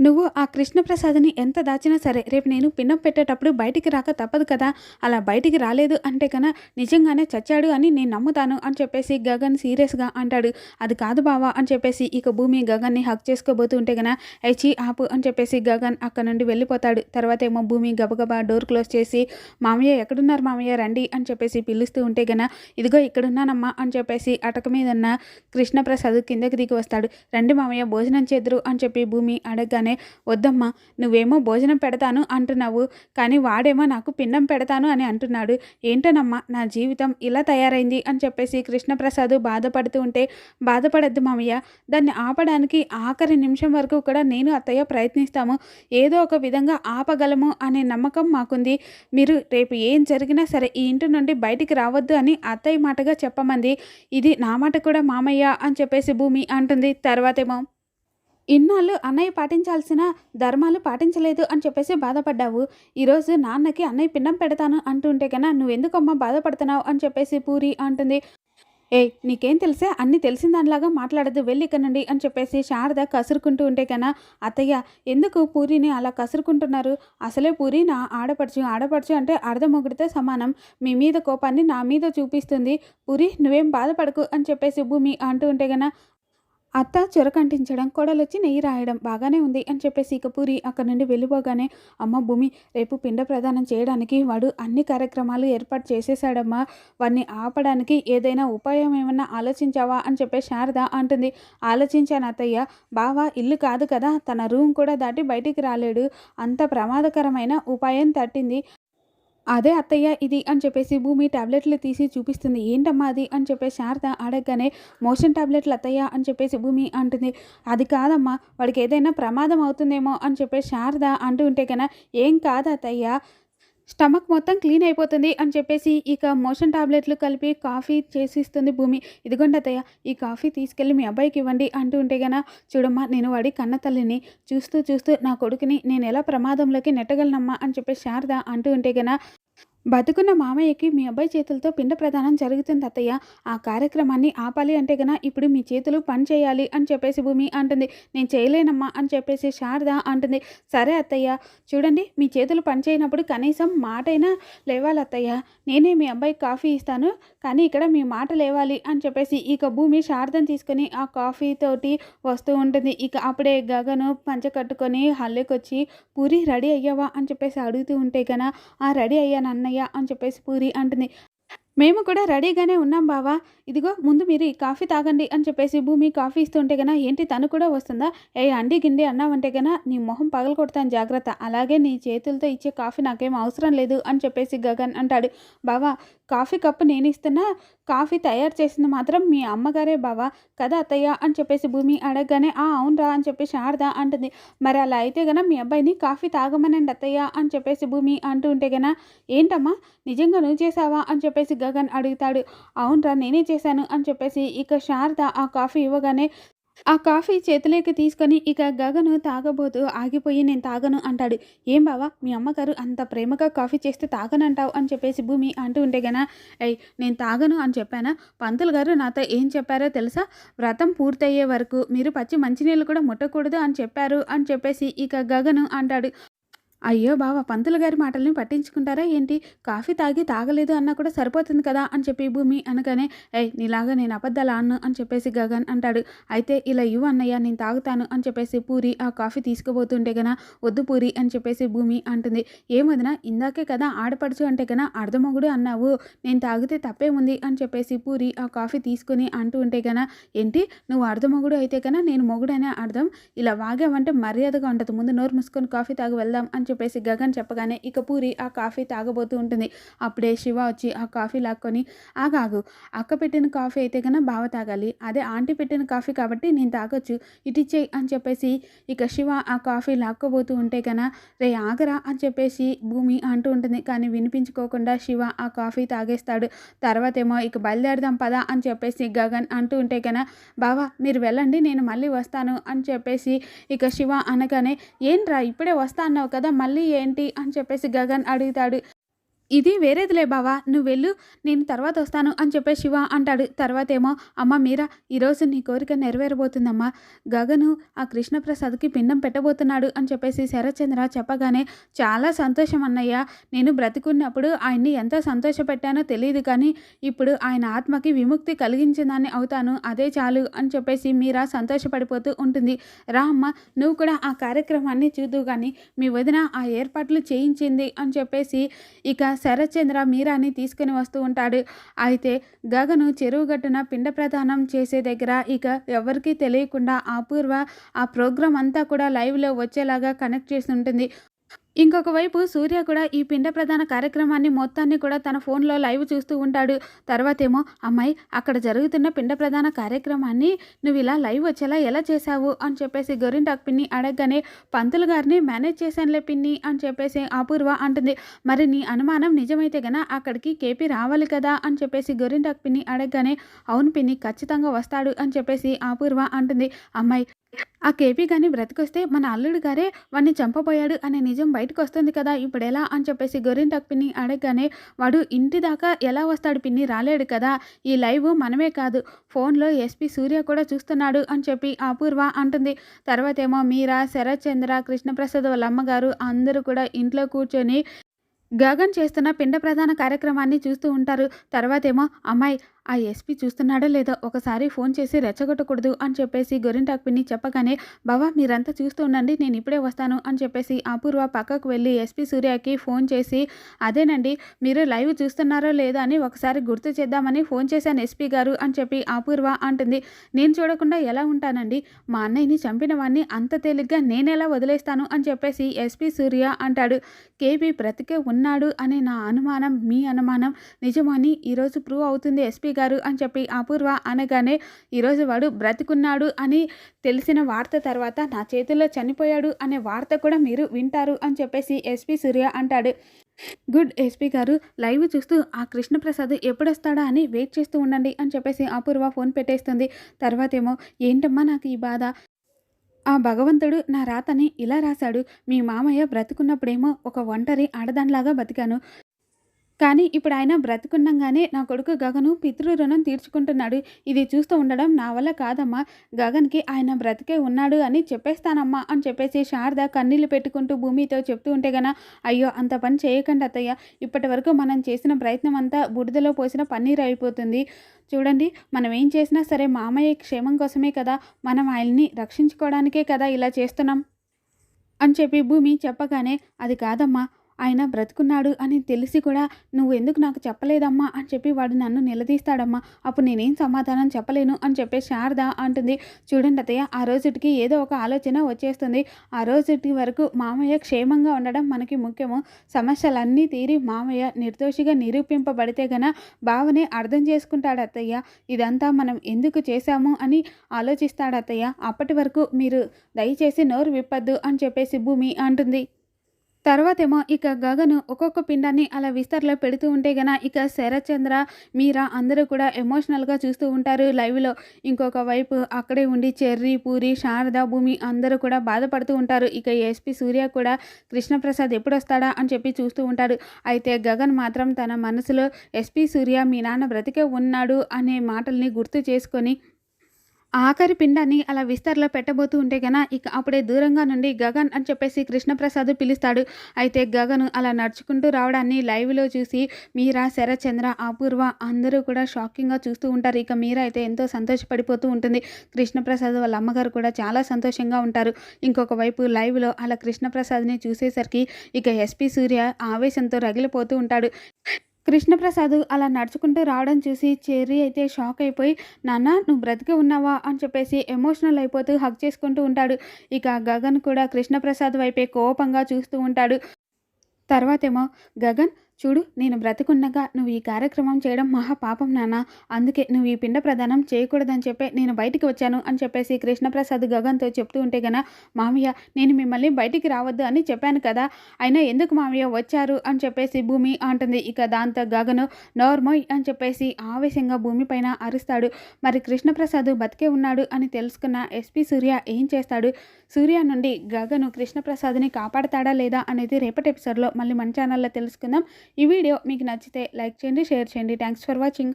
నువ్వు ఆ కృష్ణప్రసాద్ని ఎంత దాచినా సరే రేపు నేను పిన్నం పెట్టేటప్పుడు బయటికి రాక తప్పదు కదా. అలా బయటికి రాలేదు అంటే కన్నా నిజంగానే చచ్చాడు అని నేను నమ్ముతాను అని చెప్పేసి గగన్ సీరియస్గా అంటాడు. అది కాదు బావా అని చెప్పేసి ఇక భూమి గగన్ని హక్ చేసుకోబోతుంటే గన ఐచి ఆపు అని చెప్పేసి గగన్ అక్కడ నుండి వెళ్ళిపోతాడు. తర్వాత ఏమో భూమి గబగబా డోర్ క్లోజ్ చేసి మామయ్య ఎక్కడున్నారు మామయ్య? రండి అని చెప్పేసి పిలుస్తూ ఉంటే కన ఇదిగో ఇక్కడున్నానమ్మా అని చెప్పేసి అటక మీద ఉన్న కృష్ణప్రసాద్ కిందకి దిగి వస్తాడు. రండి మామయ్య భోజనం చేద్దరు అని చెప్పి భూమి అడగగానే వద్దమ్మా నువ్వేమో భోజనం పెడతాను అంటున్నావు కానీ వాడేమో నాకు పిండం పెడతాను అని అంటున్నాడు. ఏంటోనమ్మా నా జీవితం ఇలా తయారైంది అని చెప్పేసి కృష్ణప్రసాద్ బాధపడుతూ ఉంటే బాధపడద్దు మామయ్య దాన్ని ఆపడానికి ఆఖరి నిమిషం వరకు కూడా నేను అత్తయ్య ప్రయత్నిస్తాము. ఏదో ఒక విధంగా ఆపగలము అనే నమ్మకం మాకుంది. మీరు రేపు ఏం జరిగినా సరే ఈ ఇంటి నుండి బయటికి రావద్దు అని అత్తయ్య మాటగా చెప్పమంది. ఇది నా మాట కూడా మామయ్య అని చెప్పేసి భూమి అంటుంది. తర్వాతేమో ఇన్నాళ్ళు అన్నయ్య పాటించాల్సిన ధర్మాలు పాటించలేదు అని చెప్పేసి బాధపడ్డావు. ఈరోజు నాన్నకి అన్నయ్య పిండం పెడతాను అంటుంటే కన్నా నువ్వెందుకమ్మా బాధపడుతున్నావు అని చెప్పేసి పూరి అంటుంది. ఏ నీకేం తెలిసే? అన్ని తెలిసిన దానిలాగా మాట్లాడదు వెళ్ళి కనండి నుండి అని చెప్పేసి శారద కసురుకుంటూ ఉంటే కన్నా అత్తయ్య ఎందుకు పూరిని అలా కసురుకుంటున్నారు? అసలే పూరి నా ఆడపడుచు ఆడపడుచు అంటే అర్ధమొగుడితో సమానం. మీ మీద కోపాన్ని నా మీద చూపిస్తుంది. పూరి నువ్వేం బాధపడకు అని చెప్పేసి భూమి అంటూ ఉంటే కన్నా అత్త చొరకంటించడం కొడలొచ్చి నెయ్యి రాయడం బాగానే ఉంది అని చెప్పేసి ఇక పూరి అక్కడ నుండి వెళ్ళిపోగానే అమ్మ భూమి రేపు పిండ ప్రదానం చేయడానికి వాడు అన్ని కార్యక్రమాలు ఏర్పాటు చేసేసాడమ్మా వాడిని ఆపడానికి ఏదైనా ఉపాయం ఏమన్నా ఆలోచించావా? అని చెప్పే శారద అంటుంది. ఆలోచించాను అత్తయ్య. బావా ఇల్లు కాదు కదా. తన రూమ్ కూడా దాటి బయటికి రాలేడు. అంత ప్రమాదకరమైన ఉపాయం తట్టింది. అదే అత్తయ్య ఇది అని చెప్పేసి భూమి టాబ్లెట్లు తీసి చూపిస్తుంది. ఏంటమ్మా అది అని చెప్పేసి శారద అడగగానే మోషన్ టాబ్లెట్లు అత్తయ్య అని చెప్పేసి భూమి అంటుంది. అది కాదమ్మా వాడికి ఏదైనా ప్రమాదం అవుతుందేమో అని చెప్పేసి శారద అంటూ ఉంటే కన్నా ఏం కాదు అత్తయ్య స్టమక్ మొత్తం క్లీన్ అయిపోతుంది అని చెప్పేసి ఇక మోషన్ టాబ్లెట్లు కలిపి కాఫీ చేసిస్తుంది భూమి. ఇదిగోండి అత్తయ్య ఈ కాఫీ తీసుకెళ్ళి మీ అబ్బాయికి ఇవ్వండి అంటూ ఉంటే గన చూడమ్మా నేను వాడి కన్న తల్లిని చూస్తూ చూస్తూ నా కొడుకుని నేను ఎలా ప్రమాదంలోకి నెట్టగలనమ్మా అని చెప్పేసి శారద అంటూ ఉంటే గన బతుకున్న మామయ్యకి మీ అబ్బాయి చేతులతో పిండ ప్రదానం జరుగుతుంది అత్తయ్య. ఆ కార్యక్రమాన్ని ఆపాలి అంటే గన ఇప్పుడు మీ చేతులు పని చేయాలి అని చెప్పేసి భూమి అంటుంది. నేను చేయలేనమ్మా అని చెప్పేసి శారద అంటుంది. సరే అత్తయ్య. చూడండి మీ చేతులు పని చేయనప్పుడు కనీసం మాటైనా లేవాలి అత్తయ్య. నేనే మీ అబ్బాయికి కాఫీ ఇస్తాను కానీ ఇక్కడ మీ మాట లేవాలి అని చెప్పేసి ఇక భూమి శారదను తీసుకొని ఆ కాఫీ తోటి వస్తూ ఉంటుంది. ఇక అప్పుడే గగను పంచ కట్టుకొని హల్లెకొచ్చి పూరి రెడీ అయ్యావా? అని చెప్పేసి అడుగుతూ ఉంటే గన ఆ రెడీ అయ్యాను అన్నయ్య. అని చెప్పేసి పూరి అంటుంది. మేము కూడా రెడీగానే ఉన్నాం బావా. ఇదిగో ముందు మీరు ఈ కాఫీ తాగండి అని చెప్పేసి భూమి కాఫీ ఇస్తుంటే కన్నా ఏంటి తను కూడా వస్తుందా? ఏ అండి గిండి అన్నావంటే కన్నా నీ మొహం పగల కొడతాను జాగ్రత్త. అలాగే నీ చేతులతో ఇచ్చే కాఫీ నాకేం అవసరం లేదు అని చెప్పేసి గగన్ అంటాడు. బావా కాఫీ కప్పు నేను ఇస్తున్నా కాఫీ తయారు చేసింది మాత్రం మీ అమ్మగారే బావా. కదా అత్తయ్య? అని చెప్పేసి భూమి అడగగానే ఆ అవునరా అని చెప్పి శారద అంటుంది. మరి అలా అయితే గన మీ అబ్బాయిని కాఫీ తాగమనండి అత్తయ్య అని చెప్పేసి భూమి అంటూ ఉంటే గన ఏంటమ్మా? నిజంగా నువ్వు చేసావా? అని చెప్పేసి గగన్ అడుగుతాడు. అవునరా నేనే చేశాను అని చెప్పేసి ఇక శారద ఆ కాఫీ ఇవ్వగానే ఆ కాఫీ చేతిలోకి తీసుకొని ఇక గగను తాగబోతూ ఆగిపోయి నేను తాగను అంటాడు. ఏం బావా మీ అమ్మగారు అంత ప్రేమగా కాఫీ చేస్తే తాగనంటావు అని చెప్పేసి భూమి అంటూ ఉంటే గనా అయ్యి నేను తాగను అని చెప్పానా? పంతులు గారు నాతో ఏం చెప్పారో తెలుసా? వ్రతం పూర్తయ్యే వరకు మీరు పచ్చి మంచినీళ్ళు కూడా ముట్టకూడదు అని చెప్పారు అని చెప్పేసి ఇక గగను అంటాడు. అయ్యో బావ పంతులు గారి మాటల్ని పట్టించుకుంటారా ఏంటి? కాఫీ తాగి తాగలేదు అన్నా కూడా సరిపోతుంది కదా అని చెప్పి భూమి అనగానే ఏ నీలాగా నేను అబద్ధాలు అన్ను అని చెప్పేసి గగన్ అంటాడు. అయితే ఇలా ఇవ్వు అన్నయ్య నేను తాగుతాను అని చెప్పేసి పూరి ఆ కాఫీ తీసుకుపోతుంటే గన వద్దు పూరి అని చెప్పేసి భూమి అంటుంది. ఏమదినా ఇందాకే కదా ఆడపడుచు అంటే గన అర్ధమొగుడు అన్నావు. నేను తాగితే తప్పేముంది అని చెప్పేసి పూరి ఆ కాఫీ తీసుకుని అంటూ ఉంటే గన ఏంటి? నువ్వు అర్ధమొగుడు అయితే కన్నా నేను మొగుడు అనే అర్థం? ఇలా వాగావంటే మర్యాదగా ఉంటుంది. ముందు నోరు మూసుకొని కాఫీ తాగి వెళ్దాం అని చెప్పేసి గగన్ చెప్పగానే ఇక పూరి ఆ కాఫీ తాగబోతూ ఉంటుంది. అప్పుడే శివ వచ్చి ఆ కాఫీ లాక్కొని ఆగాగు అక్క పెట్టిన కాఫీ అయితే కన్నా బావ తాగాలి. అదే ఆంటీ పెట్టిన కాఫీ కాబట్టి నేను తాగొచ్చు. ఇటిచ్చేయి అని చెప్పేసి ఇక శివ ఆ కాఫీ లాక్కోబోతూ ఉంటే కన్నా రే ఆగరా అని చెప్పేసి భూమి అంటూ ఉంటుంది. కానీ వినిపించుకోకుండా శివ ఆ కాఫీ తాగేస్తాడు. తర్వాత ఏమో ఇక బయలుదేరదాం పదా అని చెప్పేసి గగన్ అంటూ ఉంటే కన్నా బావా మీరు వెళ్ళండి నేను మళ్ళీ వస్తాను అని చెప్పేసి ఇక శివ అనగానే ఏంట్రా ఇప్పుడే వస్తా అన్నావు కదా మళ్ళీ ఏంటి అని చెప్పేసి గగన్ అడుగుతాడు. ఇది వేరేదిలే బావా నువ్వు వెళ్ళు నేను తర్వాత వస్తాను అని చెప్పే శివ అంటాడు. తర్వాత ఏమో అమ్మ మీరా ఈరోజు నీ కోరిక నెరవేరబోతుందమ్మా. గగను ఆ కృష్ణప్రసాద్కి పిండం పెట్టబోతున్నాడు అని చెప్పేసి శరత్చంద్ర చెప్పగానే చాలా సంతోషం అన్నయ్య. నేను బ్రతికున్నప్పుడు ఆయన్ని ఎంత సంతోషపెట్టానో తెలియదు కానీ ఇప్పుడు ఆయన ఆత్మకి విముక్తి కలిగించిందని అవుతాను. అదే చాలు అని చెప్పేసి మీరా సంతోషపడిపోతూ ఉంటుంది. రా అమ్మ నువ్వు కూడా ఆ కార్యక్రమాన్ని చూద్దు కానీ మీ వదిన ఆ ఏర్పాట్లు చేయించింది అని చెప్పేసి ఇక శరత్చంద్ర మీరాని తీసుకుని వస్తూ ఉంటాడు. అయితే గగను చెరువు గట్టున పిండ ప్రదానం చేసే దగ్గర ఇక ఎవరికీ తెలియకుండా అపూర్వ ఆ ప్రోగ్రాం అంతా కూడా లైవ్లో వచ్చేలాగా కనెక్ట్ చేసి ఉంటుంది ఇంకొక వైపు సూర్య కూడా ఈ పిండ ప్రధాన కార్యక్రమాన్ని మొత్తాన్ని కూడా తన ఫోన్లో లైవ్ చూస్తూ ఉంటాడు. తర్వాత ఏమో అమ్మాయి అక్కడ జరుగుతున్న పిండ ప్రధాన కార్యక్రమాన్ని నువ్వు ఇలా లైవ్ వచ్చేలా ఎలా చేశావు? అని చెప్పేసి గొరింటాక్ పిన్ని అడగగానే పంతులు గారిని మేనేజ్ చేశానులే పిన్ని అని చెప్పేసి అపూర్వ అంటుంది. మరి నీ అనుమానం నిజమైతే గన అక్కడికి కేపీ రావాలి కదా? అని చెప్పేసి గొరింటాక్ పిన్ని అడగగానే అవును పిన్ని ఖచ్చితంగా వస్తాడు అని చెప్పేసి అపూర్వ అంటుంది. అమ్మాయి ఆ కేపీ కానీ బ్రతికొస్తే మన అల్లుడు గారే వాడిని చంపబోయాడు అనే నిజం బయటకు వస్తుంది కదా. ఇప్పుడు ఎలా అని చెప్పేసి గొరింటాక్ పిన్ని అడగగానే వాడు ఇంటి దాకా ఎలా వస్తాడు పిన్ని? రాలేడు కదా. ఈ లైవ్ మనమే కాదు. ఫోన్లో ఎస్పీ సూర్య కూడా చూస్తున్నాడు అని చెప్పి అపూర్వ అంటుంది. తర్వాత ఏమో మీరా శరత్ చంద్ర కృష్ణప్రసాద్ వాళ్ళ అమ్మగారు అందరూ కూడా ఇంట్లో కూర్చొని గగన్ చేస్తున్న పిండ ప్రధాన కార్యక్రమాన్ని చూస్తూ ఉంటారు. తర్వాత ఏమో అమ్మాయి ఆ ఎస్పీ చూస్తున్నాడో లేదో ఒకసారి ఫోన్ చేసి రెచ్చగొట్టకూడదు అని చెప్పేసి గొరింటాక్ పిన్ని చెప్పగానే బావా మీరంతా చూస్తూ ఉండండి నేను ఇప్పుడే వస్తాను అని చెప్పేసి అపూర్వ పక్కకు వెళ్ళి ఎస్పీ సూర్యకి ఫోన్ చేసి అదేనండి మీరు లైవ్ చూస్తున్నారో లేదో అని ఒకసారి గుర్తు చేద్దామని ఫోన్ చేశాను ఎస్పీ గారు అని చెప్పి అపూర్వ అంటుంది. నేను చూడకుండా ఎలా ఉంటానండి? మా అన్నయ్యని చంపిన వాడిని అంత తేలిగ్గా నేనెలా వదిలేస్తాను అని చెప్పేసి ఎస్పీ సూర్య అంటాడు. కేబీ బ్రతికే ఉన్నాడు అనే నా అనుమానం మీ అనుమానం నిజమని ఈరోజు ప్రూవ్ అవుతుంది ఎస్పీ గారు అని చెప్పి అపూర్వ అనగానే ఈరోజు వాడు బ్రతికున్నాడు అని తెలిసిన వార్త తర్వాత నా చేతిలో చనిపోయాడు అనే వార్త కూడా మీరు వింటారు అని చెప్పేసి ఎస్పీ సూర్య అంటాడు. గుడ్ ఎస్పీ గారు లైవ్ చూస్తూ ఆ కృష్ణప్రసాద్ ఎప్పుడొస్తాడా అని వెయిట్ చేస్తూ ఉండండి అని చెప్పేసి అపూర్వ ఫోన్ పెట్టేస్తుంది. తర్వాత ఏమో ఏంటమ్మా నాకు ఈ బాధ? ఆ భగవంతుడు నా రాతని ఇలా రాశాడు. మీ మామయ్య బ్రతుకున్నప్పుడేమో ఒక ఒంటరి ఆడదానిలాగా బతికాను. కానీ ఇప్పుడు ఆయన బ్రతుకున్నంగానే నా కొడుకు గగను పితృ రుణం తీర్చుకుంటున్నాడు. ఇది చూస్తూ ఉండడం నా వల్ల కాదమ్మా. గగన్కి ఆయన బ్రతికే ఉన్నాడు అని చెప్పేస్తానమ్మా అని చెప్పేసి శారద కన్నీళ్ళు పెట్టుకుంటూ భూమితో చెప్తూ ఉంటే గన అయ్యో అంత పని చేయకండి అత్తయ్య. ఇప్పటి వరకు మనం చేసిన ప్రయత్నం అంతా బుడిదలో పోసిన పన్నీర్ అయిపోతుంది. చూడండి మనం ఏం చేసినా సరే మామయ్య క్షేమం కోసమే కదా. మనం ఆయన్ని రక్షించుకోవడానికే కదా ఇలా చేస్తున్నాం. అని చెప్పి భూమి చెప్పగానే అది కాదమ్మా. ఆయన బ్రతుకున్నాడు అని తెలిసి కూడా నువ్వు ఎందుకు నాకు చెప్పలేదమ్మా అని చెప్పి వాడు నన్ను నిలదీస్తాడమ్మా. అప్పుడు నేనేం సమాధానం చెప్పలేను అని చెప్పి శారద అంటుంది. చూడండి అత్తయ్య ఆ రోజుటికి ఏదో ఒక ఆలోచన వచ్చేస్తుంది. ఆ రోజుటి వరకు మామయ్య క్షేమంగా ఉండడం మనకి ముఖ్యము. సమస్యలన్నీ తీరి మామయ్య నిర్దోషిగా నిరూపింపబడితే గన బావనే అర్థం చేసుకుంటాడు అత్తయ్య. ఇదంతా మనం ఎందుకు చేశాము అని ఆలోచిస్తాడు అత్తయ్య. అప్పటి వరకు మీరు దయచేసి నోరు విప్పద్దు అని చెప్పేసి భూమి అంటుంది. తర్వాతేమో ఇక గగను ఒక్కొక్క పిండాన్ని అలా విస్తరలో పెడుతూ ఉంటే గన ఇక శరచంద్ర మీరా అందరూ కూడా ఎమోషనల్గా చూస్తూ ఉంటారు లైవ్లో. ఇంకొక వైపు అక్కడే ఉండి చెర్రీ పూరి శారద భూమి అందరూ కూడా బాధపడుతూ ఉంటారు. ఇక ఎస్పీ సూర్య కూడా కృష్ణప్రసాద్ ఎప్పుడు వస్తాడా అని చెప్పి చూస్తూ ఉంటాడు. అయితే గగన్ మాత్రం తన మనసులో ఎస్పీ సూర్య మీ నాన్న బ్రతికే ఉన్నాడు అనే మాటల్ని గుర్తు చేసుకొని ఆఖరి పిండాన్ని అలా విస్తరలో పెట్టబోతూ ఉంటే గన ఇక అప్పుడే దూరంగా నుండి గగన్ అని చెప్పేసి కృష్ణప్రసాద్ పిలుస్తాడు. అయితే గగన్ అలా నడుచుకుంటూ రావడాన్ని లైవ్లో చూసి మీరా శరచంద్ర అపూర్వ అందరూ కూడా షాకింగ్గా చూస్తూ ఉంటారు. ఇక మీరా అయితే ఎంతో సంతోషపడిపోతూ ఉంటుంది. కృష్ణప్రసాద్ వాళ్ళ అమ్మగారు కూడా చాలా సంతోషంగా ఉంటారు. ఇంకొక వైపు లైవ్లో అలా కృష్ణప్రసాద్ని చూసేసరికి ఇక ఎస్పీ సూర్య ఆవేశంతో రగిలిపోతూ ఉంటాడు. కృష్ణప్రసాద్ అలా నడుచుకుంటూ రావడం చూసి చెర్రీ అయితే షాక్ అయిపోయి నాన్న నువ్వు బ్రతికి ఉన్నావా? అని చెప్పేసి ఎమోషనల్ అయిపోతూ హక్ చేసుకుంటూ ఉంటాడు. ఇక గగన్ కూడా కృష్ణప్రసాద్ వైపే కోపంగా చూస్తూ ఉంటాడు. తర్వాతేమో గగన్ చూడు నేను బ్రతికుండగా నువ్వు ఈ కార్యక్రమం చేయడం మహా పాపం నాన్న. అందుకే నువ్వు ఈ పిండ ప్రదానం చేయకూడదని చెప్పి నేను బయటికి వచ్చాను అని చెప్పేసి కృష్ణప్రసాద్ గగన్తో చెప్తూ ఉంటే గన మామయ్య నేను మిమ్మల్ని బయటికి రావద్దు అని చెప్పాను కదా. అయినా ఎందుకు మామయ్య వచ్చారు అని చెప్పేసి భూమి అంటుంది. ఇక దాంతో గగను నోర్మోయ్ అని చెప్పేసి ఆవేశంగా భూమి పైన అరుస్తాడు. మరి కృష్ణప్రసాద్ బతికే ఉన్నాడు అని తెలుసుకున్న ఎస్పీ సూర్య ఏం చేస్తాడు? సూర్య నుండి గగను కృష్ణప్రసాద్ని కాపాడతాడా లేదా అనేది రేపటి ఎపిసోడ్లో మళ్ళీ మన ఛానల్లో తెలుసుకుందాం. ఈ వీడియో మీకు నచ్చితే లైక్ చేయండి షేర్ చేయండి. Thanks for watching